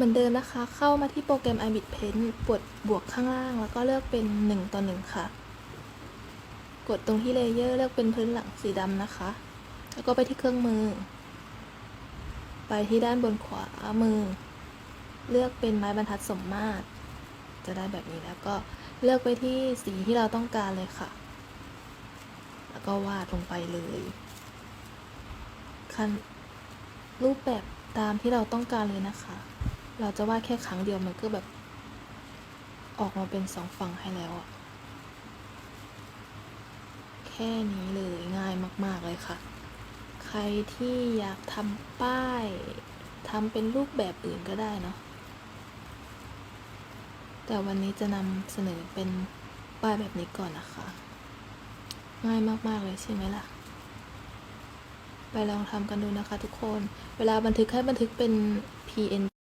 มือนเดิมนะคะ เข้ามาที่โปรแกรม iBit Paint กดบวกข้างล่าง แล้วก็เลือกเป็น 1 ต่อ 1 ค่ะ กดตรงที่เลเยอร์เลือกเป็นพื้นหลังสีดำนะคะ แล้วก็ไปที่เครื่องมือ ไปที่ด้านบนขวามือ เลือกเป็นไม้บรรทัดสมมาตร จะได้แบบนี้แล้วก็เลือกไปที่สีที่เราต้องการเลยค่ะ แล้วก็วาดลงไปเลยคันรูปแบบตามที่เราต้องการเลยนะคะ เราจะวาดแค่ครั้งเดียวมันก็แบบ ออกมาเป็นสองฝั่งให้แล้วอะแค่นี้เลยง่ายมาก ๆ เลยค่ะ ใครที่อยากทำป้ายทำเป็นรูปแบบอื่นก็ได้เนาะแต่วันนี้จะนำเสนอเป็นป้ายแบบนี้ก่อนนะคะ ง่ายมาก ๆ เลยใช่ไหมล่ะไปลองทำกันดูนะคะทุกคน เวลาบันทึกให้บันทึกเป็น PNG